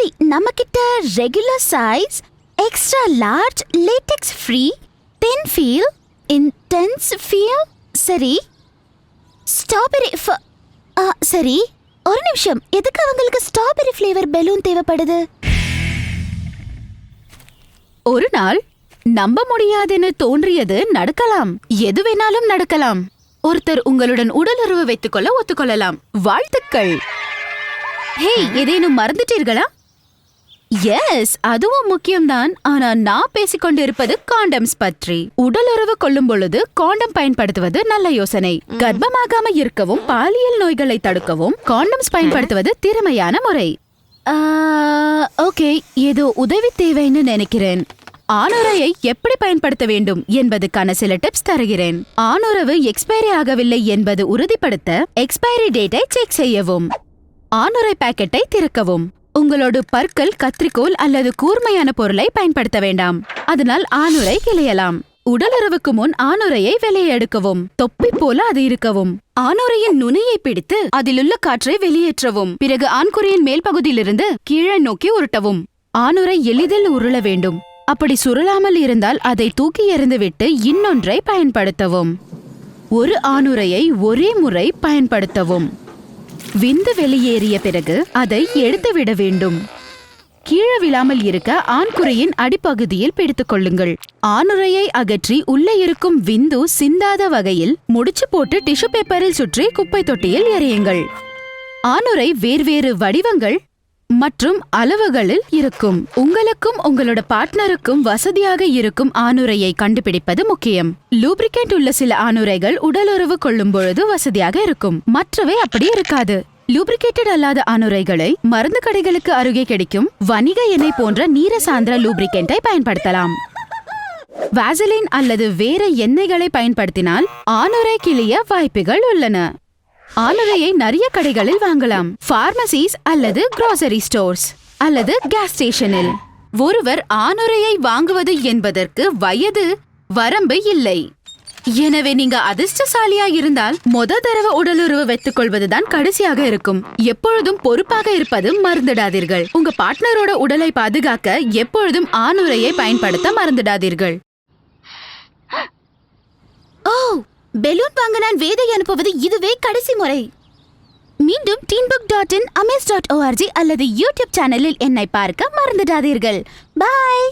சரி நம்ம கிட்ட regular size extra large latex free then feel intense feel சரி ஸ்ட்ராபெரி சரி. ஒரு நிமிஷம் எதுக்கு அவங்களுக்கு ஸ்ட்ராபெரி ஃப்ளேவர் பெலூன் தேவைப்படுது? ஒரு நாள் நம்ப முடியாதுன்னு தோன்றியது நடக்கலாம். எது வேணாலும் நடக்கலாம். ஒருத்தர் உங்களுடன் உடலுறவு வைத்துக்கொள்ள ஒத்துக்கொள்ளலாம். வாழ்த்துக்கள். ஹே ஏதேனும் மறந்துட்டீர்களா? எஸ் அதுவும் முக்கியம்தான். ஆனா நான் பேசிக் கொண்டிருப்பது காண்டம்ஸ் பற்றி உடலுறவு கொள்ளும் பொழுது காண்டம் பயன்படுத்துவது நல்ல யோசனை. கர்ப்பமாகாம இருக்கவும் பாலியல் நோய்களை தடுக்கவும் காண்டம்ஸ் பயன்படுத்துவது திறமையான முறை. ஓகே ஏதோ உதவி தேவைன்னு நினைக்கிறேன். ஆணுரையை எப்படி பயன்படுத்த வேண்டும் என்பதுக்கான சில டிப்ஸ் தருகிறேன். ஆணுறவு எக்ஸ்பைரி ஆகவில்லை என்பது உறுதிப்படுத்த எக்ஸ்பைரி டேட்டை செக் செய்யவும். ஆணுரை பாக்கெட்டை திறக்கவும். உங்களோட பற்கள் கத்திரிக்கோல் அல்லது கூர்மையான பொருளை பயன்படுத்த வேண்டாம். அதனால் ஆணுரை கிளையலாம். உடலுறவுக்கு முன் ஆணுரையை வெளியே எடுக்கவும். தொப்பி போல அது இருக்கவும். ஆணுரையின் நுனியை பிடித்து அதிலுள்ள காற்றை வெளியேற்றவும். பிறகு ஆண்குறியின் மேல் பகுதியிலிருந்து கீழே நோக்கி உருட்டவும். ஆணுரை எளிதில் உருள வேண்டும். அப்படி சுருளாமல் இருந்தால் அதை தூக்கி எறிந்துவிட்டு இன்னொன்றை பயன்படுத்தவும். ஒரு ஆணுரையை ஒரே முறை பயன்படுத்தவும். விந்து வெளியேறிய பிறகு அதை எடுத்துவிட வேண்டும். கீழே விழாமல் இருக்க ஆண்குறையின் அடிப்பகுதியில் பிடித்துக் கொள்ளுங்கள். ஆணுரையை அகற்றி உள்ளே இருக்கும் விந்து சிந்தாத வகையில் முடிச்சு போட்டு டிஷ்யூ பேப்பரில் சுற்றி குப்பை தொட்டியில் எறியுங்கள். ஆணுரை வேர்வேறு வடிவங்கள் மற்றும் அளவுகளில் இருக்கும். உங்களுக்கும் உங்களோட பார்ட்னருக்கும் வசதியாக இருக்கும் ஆணுரையை கண்டுபிடிப்பது முக்கியம். லூப்ரிகேண்ட் உள்ள சில ஆணுரைகள் உடலுறவு கொள்ளும் பொழுது வசதியாக இருக்கும். மற்றவை அப்படி இருக்காது. லூப்ரிகேட்டட் அல்லாத ஆணுரைகளை மருந்து கடைகளுக்கு அருகே கிடைக்கும். வணிக எண்ணெய் போன்ற நீர சார்ந்த பயன்படுத்தலாம். வாசலின் அல்லது வேற எண்ணெய்களை பயன்படுத்தினால் ஆணுரை கிளிய வாய்ப்புகள் உள்ளன. ஆலரையை நிறைய கடைகளில் வாங்கலாம். பார்மசிஸ் அல்லது கிராசரி ஸ்டோர்ஸ் அல்லது கேஸ் ஸ்டேஷனில் ஒருவர் ஆணுரையை வாங்குவது என்பதற்கு வயது வரம்பு இல்லை. எனவே நீங்க அதிர்ஷ்டசாலியா இருந்தால் மொத தடவை உடலுறவு வைத்துக் கொள்வதுதான் கடைசியாக இருக்கும். எப்பொழுதும் பொறுப்பாக இருப்பது மறந்துடாதீர்கள். உங்க பார்ட்னரோட உடலை பாதுகாக்க எப்பொழுதும் ஆணுரையை பயன்படுத்த மறந்துடாதீர்கள். ஓ பெலூன் வாங்க நான் வேதை அனுப்புவது இதுவே கடைசி முறை. மீண்டும் teenbook dot in amaze dot org அல்லது யூடியூப் சேனலில் என்னை பார்க்க மறந்துடாதீர்கள். பாய்